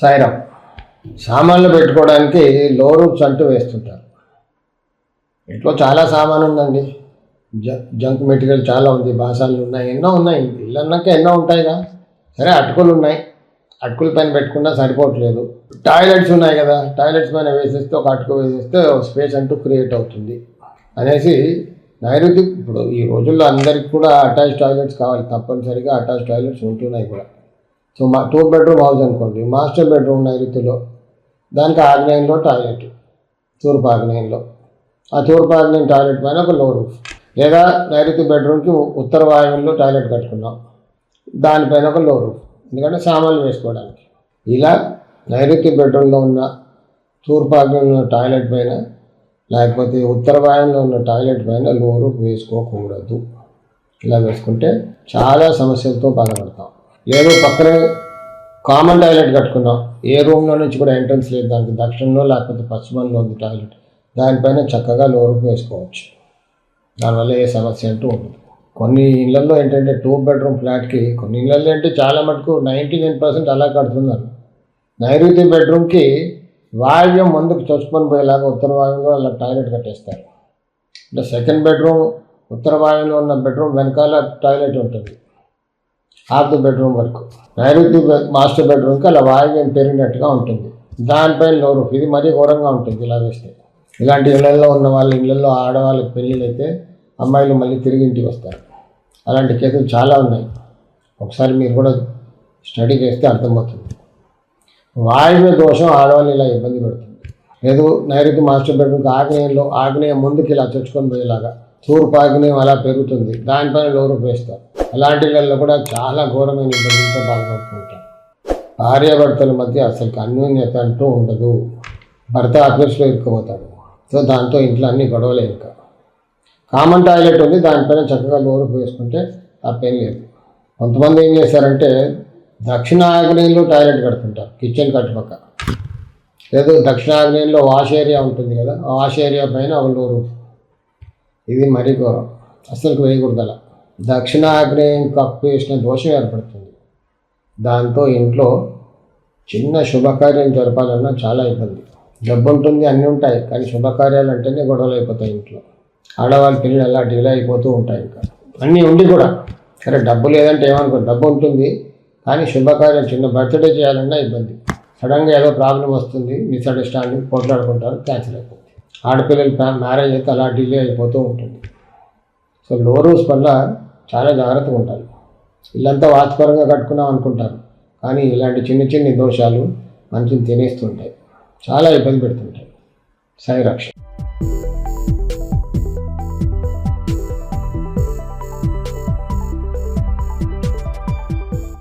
సాయిరామ్ సామాన్లు పెట్టుకోవడానికి లో రూప్స్ అంటూ వేస్తుంటారు. ఇంట్లో చాలా సామాన్ ఉందండి. జంక్ మెటీరియల్ చాలా ఉంది బాసాలు ఉన్నాయి ఎన్నో ఉన్నాయి. ఇల్లు అన్నాక ఎన్నో ఉంటాయిగా. సరే అటుకులు ఉన్నాయి. అటుకుల పైన పెట్టుకున్నా సరిపోవట్లేదు. టాయిలెట్స్ ఉన్నాయి కదా టాయిలెట్స్ పైన వేసేస్తే ఒక అటుకు వేసేస్తే స్పేస్ అంటూ క్రియేట్ అవుతుంది. అనేసి నైరుతి ఇప్పుడు ఈ రోజుల్లో అందరికి కూడా అటాచ్ టాయిలెట్స్ కావాలి తప్పనిసరిగా అటాచ్ టాయిలెట్స్ ఉంటున్నాయి కూడా. సో మా టూ బెడ్రూమ్ హౌస్ అనుకోండి మాస్టర్ బెడ్రూమ్ నైరుతిలో. దానికి ఆగ్నేయంలో టాయిలెట్ తూర్పు ఆగ్నేయంలో ఆ తూర్పు ఆగ్నేయం టాయిలెట్ పైన ఒక లో రూఫ్ లేదా నైరుతి బెడ్రూమ్కి ఉత్తర వాయువుల్లో టాయిలెట్ కట్టుకున్నాం. దానిపైన ఒక లో రూఫ్ ఎందుకంటే సామాన్లు వేసుకోవడానికి. ఇలా నైరుతి బెడ్రూమ్లో ఉన్న తూర్పు ఆగ్నేయంలో ఉన్న టాయిలెట్ పైన లేకపోతే ఉత్తర వాయువులో ఉన్న టాయిలెట్ పైన లో రూఫ్ వేసుకోకూడదు. ఇలా వేసుకుంటే చాలా సమస్యలతో బాధపడతాం. ఏదో పక్కనే కామన్ టాయిలెట్ కట్టుకున్నాం. ఏ రూమ్లో నుంచి కూడా ఎంట్రన్స్ లేదు. దానికి దక్షిణంలో లేకపోతే పశ్చిమంలో ఉంది టాయిలెట్ దానిపైన చక్కగా లోరుకు వేసుకోవచ్చు. దానివల్ల ఏ సమస్య అంటూ ఉండదు. కొన్ని ఇళ్ళలో ఏంటంటే టూ బెడ్రూమ్ ఫ్లాట్కి కొన్ని ఇళ్ళలో అంటే చాలా మటుకు నైంటీ నైన్ పర్సెంట్ అలా కడుతున్నారు. నైరుతి బెడ్రూమ్కి వాయువ్యం ముందుకు చొచ్చుకొని పోయేలాగా ఉత్తర వాయువులో అలా టాయిలెట్ కట్టేస్తారు. అంటే సెకండ్ బెడ్రూమ్ ఉత్తర వాయువులో ఉన్న బెడ్రూమ్ వెనకాల టాయిలెట్ ఉంటుంది. హాఫ్ బెడ్రూమ్ వరకు. నైరుతి బె- మాస్టర్ బెడ్రూమ్కి అలా వాయువ్యం పెరిగినట్టుగా ఉంటుంది. దానిపైన నోరు ఇది మరీ ఘోరంగా ఉంటుంది ఇలా వేస్తే. ఇలాంటి ఇళ్ళలో ఉన్న వాళ్ళ ఇళ్ళలో ఆడవాళ్ళకి పెళ్ళిళ్ళు అయితే అమ్మాయిలు మళ్ళీ తిరిగి ఇంటికి వస్తారు. అలాంటి కేసులు చాలా ఉన్నాయి. ఒకసారి మీరు కూడా స్టడీ చేస్తే అర్థమవుతుంది. వాయువ్య దోషం ఆడవాళ్ళు ఇలా ఇబ్బంది పెడుతుంది. లేదు నైరుతి మాస్టర్ బెడ్రూమ్కి ఆగ్నేయంలో ఆగ్నేయం ముందుకు ఇలా చొచ్చుకొని పోయేలాగా. తూర్పు అలా పెరుగుతుంది. దానిపైన లోరు వేస్తారు అలాంటి వాళ్ళు కూడా చాలా ఘోరమైన ఇబ్బందులతో బాధపడుతుంటారు. భార్యాభర్తల మధ్య అసలు అన్యోన్యత అంటూ ఉండదు. భర్త ఆఫీస్లో ఇరుక్కుపోతాడు. సో దాంతో ఇంట్లో అన్ని గొడవలే ఇంకా. కామన్ టాయిలెట్ ఉంది. దానిపైన చక్కగా లోరు వేసుకుంటే తప్పేం లేదు. కొంతమంది ఏం చేశారంటే దక్షిణ ఆగ్నేయంలో టాయిలెట్ కడుతుంటారు. కిచెన్ కట్టుపక్క. లేదు దక్షిణ ఆగ్నేయంలో వాష్ ఏరియా ఉంటుంది కదా ఆ వాష్ ఏరియా పైన ఒక లోరు ఇది మరీ ఘోరం. అసలు వేయకూడదు అలా కప్పు వేసిన దోషం ఏర్పడుతుంది. దాంతో ఇంట్లో చిన్న శుభకార్యం జరపాలన్నా చాలా ఇబ్బంది. డబ్బు ఉంటుంది అన్నీ ఉంటాయి కానీ శుభకార్యాలు అంటేనే గొడవలు అయిపోతాయి ఇంట్లో. ఆడవాళ్ళ పిల్లలు అలా డిలే అయిపోతూ ఉంటాయి ఇంకా. అన్నీ ఉండి కూడా. సరే డబ్బు లేదంటే ఏమనుకో డబ్బు ఉంటుంది కానీ శుభకార్యం చిన్న బర్త్డే చేయాలన్నా ఇబ్బంది. సడన్గా ఏదో ప్రాబ్లం వస్తుంది మిస్అండర్స్టాండింగ్ పోట్లాడుకుంటారు క్యాన్సిల్ అయిపోతుంది ఆడపిల్లల మ్యారేజ్ అయితే అలా డిలే అయిపోతూ ఉంటుంది. సో లో రూల్స్ వల్ల చాలా జాగ్రత్తగా ఉండాలి. ఇల్లంతా వాస్తపరంగా కట్టుకున్నాం అనుకుంటారు. కానీ ఇలాంటి చిన్న చిన్న దోషాలు మంచిని తినేస్తుంటాయి. చాలా ఇబ్బంది పెడుతుంటాయి. సాయి రక్ష